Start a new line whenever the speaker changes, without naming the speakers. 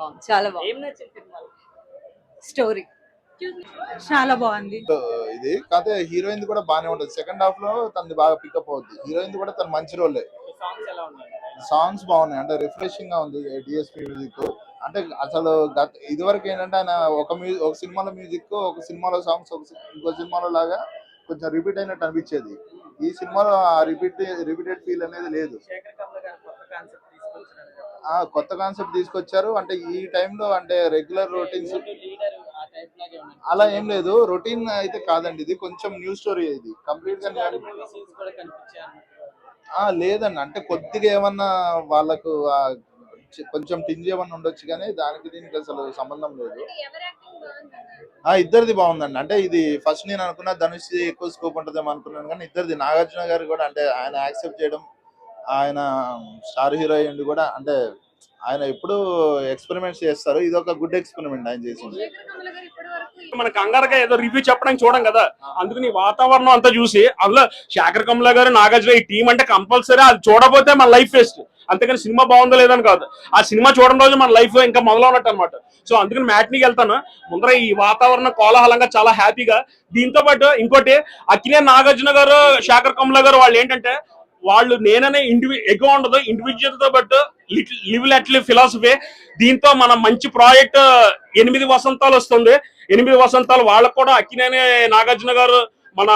బాగుంది. చాలా బాగుంది. స్టోరీ.
చాలా బాగుంది.
ఇది కాకపోతే హీరోయిన్ కూడా బాగానే ఉంటుంది. సెకండ్ హాఫ్లో తనది బాగా పికప్ అవుద్ది. హీరోయిన్ కూడా తన మంచి రోలే.
సాంగ్స్ ఎలా ఉన్నాయి?
సాంగ్స్ బాగున్నాయి. అంటే రిఫ్రెషింగ్గా ఉంది డిఎస్పి మ్యూజిక్ అంటే అసలు గత ఇదివరకు ఏంటంటే ఆయన ఒక మ్యూజిక్ ఒక సినిమాలో మ్యూజిక్ ఒక సినిమాలో సాంగ్స్ ఒక ఇంకో సినిమాలో లాగా కొంచెం రిపీట్ అయినట్టు అనిపించేది. ఈ సినిమాలో ఆ రిపీట్ రిపీటెడ్ ఫీల్ అనేది లేదు
శేఖర్ కమల గారు కొత్త కాన్సెప్ట్ తీసుకొచ్చారు
ఆ కొత్త కాన్సెప్ట్ తీసుకొచ్చారు. అంటే ఈ టైంలో అంటే రెగ్యులర్ రొటీన్స్ అలా ఏం లేదు. రొటీన్ అయితే కాదండి. ఇది కొంచెం న్యూ స్టోరీ ఇది. కంప్లీట్గా లేదండి. అంటే కొద్దిగా ఏమన్నా వాళ్ళకు కొంచెం టింజ్ ఏమన్నా ఉండొచ్చు కానీ దానికి దీనికి అసలు సంబంధం లేదు. ఆ ఇద్దరిది బాగుందండి. అంటే ఇది ఫస్ట్ నేను అనుకున్నా ధనుష్ ఎక్కువ స్కోప్ ఉంటుందేమో అనుకున్నాను కానీ ఇద్దరిది నాగార్జున గారు కూడా అంటే ఆయన యాక్సెప్ట్ చేయడం ఆయన స్టార్ హీరో కూడా అంటే ఆయన ఎప్పుడు ఎక్స్పెరిమెంట్స్ చేస్తారు. ఇది ఒక గుడ్ ఎక్స్పెరిమెంట్ ఆయన చేసింది.
మన కంగారుగా ఏదో రివ్యూ చెప్పడానికి చూడం కదా. అందుకని వాతావరణం అంతా చూసి అందులో శేఖర్ కమల గారు నాగార్జున ఈ టీం అంటే కంపల్సరీ అది చూడబోతే మన లైఫ్ వేస్ట్. అంతేకాని సినిమా బాగుందో లేదని కాదు. ఆ సినిమా చూడడం రోజు మన లైఫ్ ఇంకా మొదలవునట్టు అనమాట సో అందుకని మ్యాట్నీకి వెళ్తాను. ముందర ఈ వాతావరణం కోలాహలంగా చాలా హ్యాపీగా దీంతో పాటు ఇంకోటి అక్కినే నాగార్జున గారు శేఖర్ కమల గారు వాళ్ళు ఏంటంటే వాళ్ళు నేననే ఇండివి ఎగో ఉండదు ఇండివిజువల్తో పాటు లివ్ లెట్లీ ఫిలాసఫీ. దీంతో మన మంచి ప్రాజెక్ట్ ఎనిమిది వసంతాలు వస్తుంది. ఎనిమిది వసంతాలు వాళ్ళకు కూడా అక్కినేనే నాగార్జున గారు మన